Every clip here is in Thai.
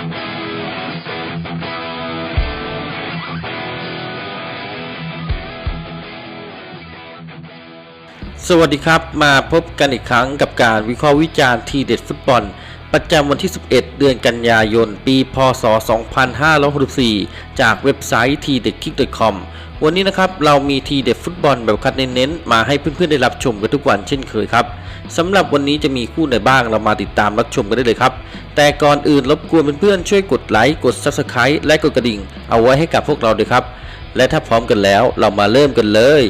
สวัสดีครับมาพบกันอีกครั้งกับการวิเคราะห์วิจารณ์ทีเด็ดฟุตบอล ประจำวันที่ 11 เดือนกันยายน ปี พศ 2564 จากเว็บไซต์ t d e d k i c k c o m วันนี้นะครับเรามีทีเด็ดฟุตบอลแบบคัดเน้นๆมาให้เพื่อนๆได้รับชมกันทุกวันเช่นเคยครับสำหรับวันนี้จะมีคู่ไหนบ้างเรามาติดตามรับชมกันได้เลยครับ แต่ก่อนอื่นรบกวนเพื่อนๆช่วยกดไลค์กด Subscribe และกดกระดิ่ง เอาไว้ให้กับพวกเราด้วยครับ และถ้าพร้อมกันแล้วเรามาเริ่มกันเลย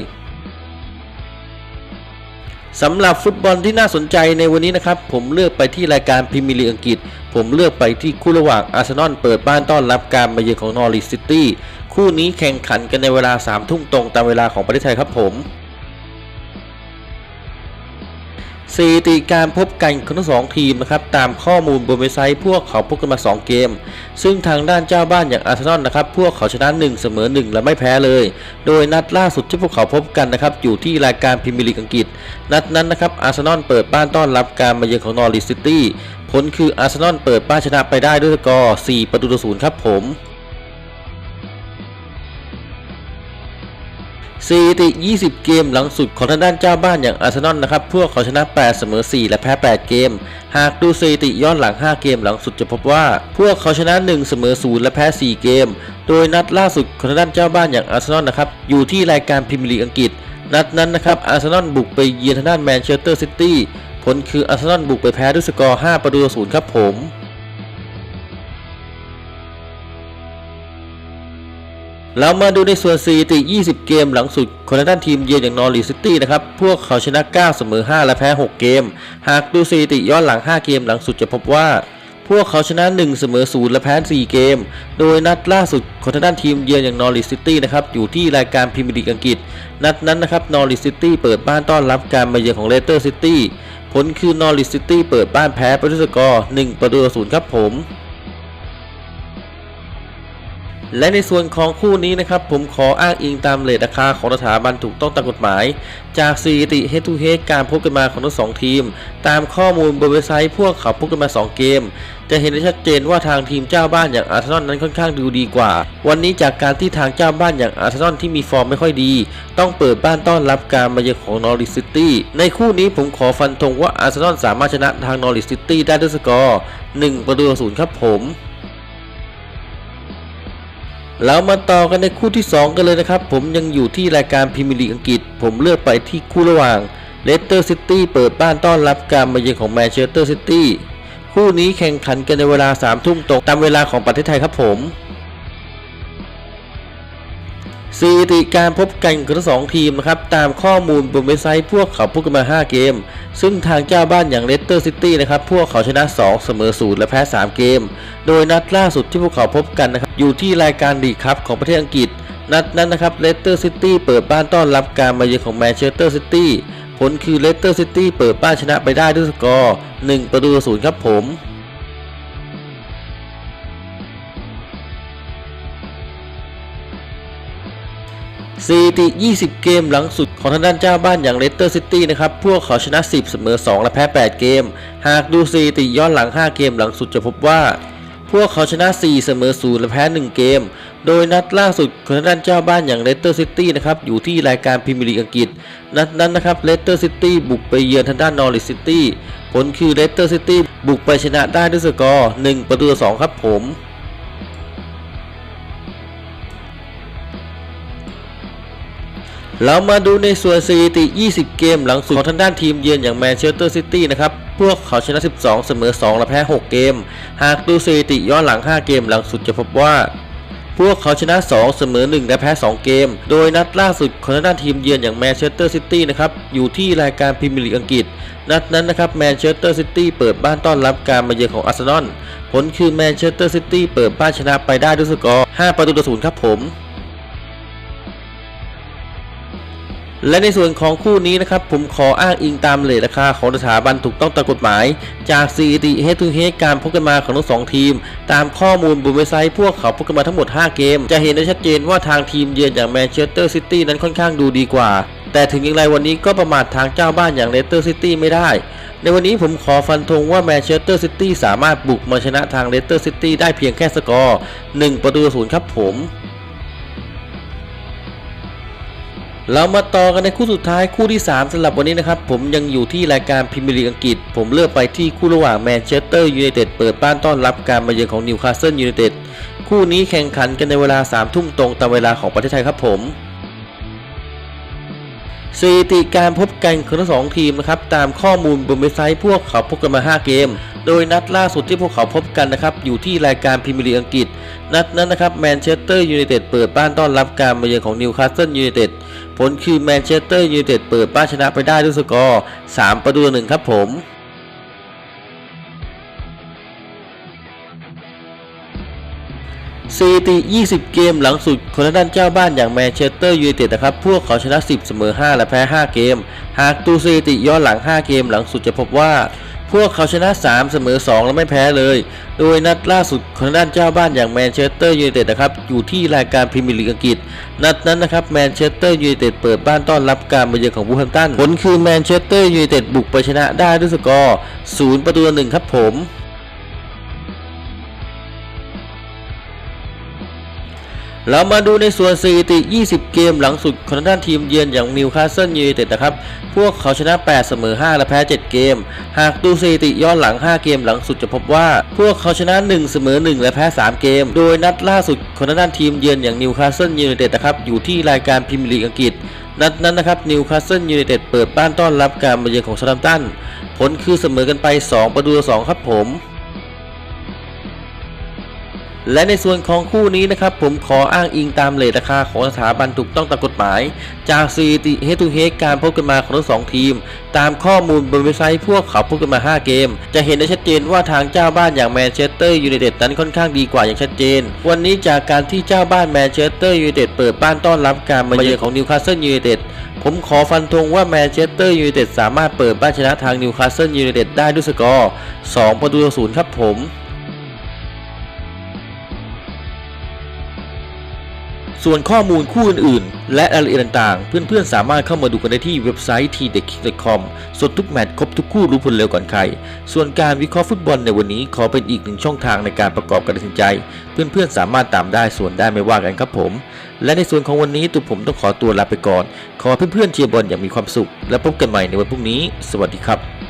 สำหรับฟุตบอลที่น่าสนใจในวันนี้นะครับ ผมเลือกไปที่รายการพรีเมียร์ลีกอังกฤษ ผมเลือกไปที่คู่ระหว่างอาร์เซนอลเปิดบ้านต้อนรับการมาเยือนของนอริสซิตี้ คู่นี้แข่งขันกันในเวลา3ทุ่มตรงตามเวลาของประเทศไทยครับผมสถิติการพบกันของทั้งสองทีมนะครับตามข้อมูลบนเว็บไซต์พวกเขาพบกันมา 2 เกม ซึ่งทางด้านเจ้าบ้านอย่างอาร์เซนอลนะครับพวกเขาชนะ 1 เสมอ 1 และไม่แพ้เลย โดยนัดล่าสุดที่พวกเขาพบกันนะครับอยู่ที่รายการพรีเมียร์ลีกอังกฤษ นัดนั้นนะครับอาร์เซนอลเปิดบ้านต้อนรับการมาเยือนของนอริสซิตี้ผลคืออาร์เซนอลเปิดบ้านชนะไปได้ด้วยสกอร์4ประตูต่อศูนย์ครับผม สถิติ 20 เกมหลังสุดของทางด้านเจ้าบ้านอย่างอาร์เซนอลนะครับ พวกเขาชนะ 8 เสมอ 4 และแพ้ 8 เกม หากดูสถิติย้อนหลัง 5 เกมหลังสุดจะพบว่า พวกเขาชนะ 1 เสมอ 0 และแพ้ 4 เกม โดยนัดล่าสุดของทางด้านเจ้าบ้านอย่างอาร์เซนอลนะครับ อยู่ที่รายการพรีเมียร์ลีกอังกฤษ นัดนั้นนะครับ อาร์เซนอลบุกไปเยือนทางด้านแมนเชสเตอร์ซิตี้ ผลคืออาร์เซนอลบุกไปแพ้ด้วยสกอร์ 5 ประตูต่อ0ครับผม เรามาดูในส่วนสถิติ 20 เกมหลังสุดของทางด้านทีมเยือนอย่างนอริสซิตี้นะครับ พวกเขาชนะ 9 เสมอ 5 และแพ้ 6 เกม หากดูสถิติย้อนหลัง 5 เกมหลังสุดจะพบว่า พวกเขาชนะ 1 เสมอ 0 และแพ้ 4 เกม โดยนัดล่าสุดของทางด้านทีมเยือนอย่างนอริสซิตี้นะครับ อยู่ที่รายการพรีเมียร์ลีกอังกฤษ นัดนั้นนะครับ นอริสซิตี้เปิดบ้านต้อนรับการมาเยือนของเลสเตอร์ซิตี้ ผลคือนอริสซิตี้เปิดบ้านแพ้ไปด้วยสกอร์ 1 ประตูต่อ0ครับผม และในส่วนของคู่นี้นะครับผมขออ้างอิงตามเลทราคาของสถาบันถูกต้องตามกฎหมาย จากสถิติ Head to h e a การพบกันมาของทั้งสองทีม ตามข้อมูลบนเว็บไซต์พวกเขาพบกันมา 2 เกม จะเห็นได้ชัดเจนว่าทางทีมเจ้าบ้านอย่างอาร์เซนอลนั้นค่อนข้างดูดีกว่า วันนี้จากการที่ทางเจ้าบ้านอย่างอาร์เซนอลที่มีฟอร์มไม่ค่อยดี ต้องเปิดบ้านต้อนรับการมาเยือนของนอริสซิตี้ในคู่นี้ผมขอฟันธงว่าอาร์เซนอลสามารถชนะทางนอริสซิตี้ได้ด้วยสกอร์1ประตูต่อศูนย์ครับผม เรามาต่อกันในคู่ที่ 2 กันเลยนะครับ ผมยังอยู่ที่รายการพรีเมียร์ลีกอังกฤษ ผมเลือกไปที่คู่ระหว่างเลสเตอร์ซิตี้เปิดบ้านต้อนรับการมาเยือนของแมนเชสเตอร์ซิตี้คู่นี้แข่งขันกันในเวลา3ทุ่มตรงตามเวลาของประเทศไทยครับผม สถิติการพบกันของทั้งสองทีมนะครับตามข้อมูลบนเว็บไซต์พวกเขาพูดกันมา 5 เกม ซึ่งทางเจ้าบ้านอย่างเลสเตอร์ซิตี้นะครับพวกเขาชนะ 2 เสมอ0และแพ้ 3 เกม โดยนัดล่าสุดที่พวกเขาพบกันนะครับอยู่ที่รายการลีคัพของประเทศอังกฤษ นัดนั้นนะครับเลสเตอร์ซิตี้เปิดบ้านต้อนรับการมาเยือนของแมนเชสเตอร์ซิตี้ผลคือเลสเตอร์ซิตี้เปิดบ้านชนะไปได้ด้วยสกอร์ 1 ประตูต่อ0ครับผม สถิติ 20 เกมหลังสุดของทางด้านเจ้าบ้านอย่างเลสเตอร์ซิตี้นะครับ พวกเขาชนะ 10 เสมอ 2 และแพ้ 8 เกม หากดูสถิติย้อนหลัง 5 เกมหลังสุดจะพบว่า พวกเขาชนะ 4 เสมอ 0 และแพ้ 1 เกม โดยนัดล่าสุดของทางด้านเจ้าบ้านอย่างเลสเตอร์ซิตี้นะครับ อยู่ที่รายการพรีเมียร์ลีกอังกฤษ นัดนั้นนะครับเลสเตอร์ซิตี้บุกไปเยือนทางด้านนอริสซิตี้ ผลคือเลสเตอร์ซิตี้บุกไปชนะได้ด้วยสกอร์ 1 ประตูต่อ2ครับผม เรามาดูในส่วนสถิติ 20 เกมหลังสุดของทางด้านทีมเยือนอย่างแมนเชสเตอร์ซิตี้นะครับ พวกเขาชนะ 12 เสมอ 2 และแพ้ 6 เกม หากดูสถิติย้อนหลัง 5 เกมหลังสุดจะพบว่า พวกเขาชนะ 2 เสมอ 1 และแพ้ 2 เกม โดยนัดล่าสุดของทางด้านทีมเยือนอย่างแมนเชสเตอร์ซิตี้นะครับ อยู่ที่รายการพรีเมียร์ลีกอังกฤษ นัดนั้นนะครับแมนเชสเตอร์ซิตี้เปิดบ้านต้อนรับการมาเยือนของอาร์เซนอล ผลคือแมนเชสเตอร์ซิตี้เปิดบ้านชนะไปได้ด้วยสกอร์ 5 ประตูต่อ0ครับผม และในส่วนของคู่นี้นะครับผมขออ้างอิงตามเลทราคาของสถาบันถูกต้องตามกฎหมาย จากสถิติ Head to Head การพบกันมาของทั้งสองทีม ตามข้อมูลบนเว็บไซต์พวกเขาพบกันมาทั้งหมด 5 เกม จะเห็นได้ชัดเจนว่าทางทีมเยือนอย่างแมนเชสเตอร์ซิตี้นั้นค่อนข้างดูดีกว่า แต่ถึงอย่างไรวันนี้ก็ประมาททางเจ้าบ้านอย่างเลสเตอร์ซิตี้ไม่ได้ ในวันนี้ผมขอฟันธงว่าแมนเชสเตอร์ซิตี้สามารถบุกมาชนะทางเลสเตอร์ซิตี้ได้เพียงแค่สกอร์1ประตูศูนย์ครับผม เรามาต่อกันในคู่สุดท้ายคู่ที่ 3สำหรับวันนี้นะครับ ผมยังอยู่ที่รายการพรีเมียร์ลีกอังกฤษ ผมเลือกไปที่คู่ระหว่างแมนเชสเตอร์ยูไนเต็ดเปิดบ้านต้อนรับการมาเยือนของนิวคาสเซิลยูไนเต็ดคู่นี้แข่งขันกันในเวลา3ทุ่มตรงตามเวลาของประเทศไทยครับผม สถิติการพบกันของทั้งสองทีมนะครับตามข้อมูลบนเว็บไซต์พวกเขาพบกันมา 5 เกม โดยนัดล่าสุดที่พวกเขาพบกันนะครับอยู่ที่รายการพรีเมียร์ลีกอังกฤษ นัดนั้นนะครับแมนเชสเตอร์ยูไนเต็ดเปิดบ้านต้อนรับการมาเยือนของนิวคาสเซิลยูไนเต็ดผลคือแมนเชสเตอร์ยูไนเต็ดเปิดบ้านชนะไปได้ด้วยสกอร์ 3 ประตูต่อหนึ่งครับผม สถิติ 20 เกมหลังสุดคนละด้านเจ้าบ้านอย่างแมนเชสเตอร์ยูไนเต็ดนะครับ พวกเขาชนะ 10 เสมอ 5 และแพ้ 5 เกม หากดูสถิติย้อนหลัง 5 เกมหลังสุดจะพบว่า พวกเขาชนะ 3 เสมอ 2 และไม่แพ้เลย โดยนัดล่าสุดคนละด้านเจ้าบ้านอย่างแมนเชสเตอร์ยูไนเต็ดนะครับ อยู่ที่รายการพรีเมียร์ลีกอังกฤษ นัดนั้นนะครับแมนเชสเตอร์ยูไนเต็ดเปิดบ้านต้อนรับการมาเยือนของบูแฮมป์ตัน ผลคือแมนเชสเตอร์ยูไนเต็ดบุกไปชนะได้ด้วยสกอร์ 0 ประตูต่อหนึ่งครับผม เรามาดูในส่วนสถิติ 20 เกมหลังสุดของด้านทีมเยือนอย่างนิวคาสเซิลยูไนเต็ดนะครับ พวกเขาชนะ 8 เสมอ 5 และแพ้ 7 เกม หากดูสถิติย้อนหลัง 5 เกมหลังสุดจะพบว่า พวกเขาชนะ 1 เสมอ 1 และแพ้ 3 เกม โดยนัดล่าสุดของด้านทีมเยือนอย่างนิวคาสเซิลยูไนเต็ดนะครับ อยู่ที่รายการพรีเมียร์ลีกอังกฤษ นัดนั้นนะครับ นิวคาสเซิลยูไนเต็ดเปิดบ้านต้อนรับการมาเยือนของซาร์ตัมตัน ผลคือเสมอกันไป 2 ประตูต่อ2ครับผม และในส่วนของคู่นี้นะครับผมขออ้างอิงตามเลทราคาของสถาบันถูกต้องตามกฎหมาย จากสถิติเฮตูเฮกการพบกันมาของทั้งสองทีม ตามข้อมูลบนเว็บไซต์พวกเขาพบกันมา 5 เกม จะเห็นได้ชัดเจนว่าทางเจ้าบ้านอย่างแมนเชสเตอร์ยูไนเต็ดนั้นค่อนข้างดีกว่าอย่างชัดเจน วันนี้จากการที่เจ้าบ้านแมนเชสเตอร์ยูไนเต็ดเปิดบ้านต้อนรับการมาเยือนของนิวคาสเซิลยูไนเต็ดผมขอฟันธงว่าแมนเชสเตอร์ยูไนเต็ดสามารถเปิดบ้านชนะทางนิวคาสเซิลยูไนเต็ดได้ด้วยสกอร์ 2 ประตูต่อศูนย์ครับผม ส่วนข้อมูลคู่อื่นๆ และรายละเอียดต่างๆ เพื่อนๆ สามารถเข้ามาดูกันได้ที่เว็บไซต์ t d e k c o m สดทุกแมตช์ครบทุกคู่รู้ผลเร็วก่อนใคร ส่วนการวิเคราะห์ฟุตบอลในวันนี้ขอเป็นอีกหนึ่งช่องทางในการประกอบการตัดสินใจ เพื่อนๆ สามารถตามได้ส่วนได้ไม่ว่ากันครับผม และในส่วนของวันนี้ตัวผมต้องขอตัวลาไปก่อน ขอเพื่อนๆเชียร์บอลอย่างมีความสุข และพบกันใหม่ในวันพรุ่งนี้ สวัสดีครับ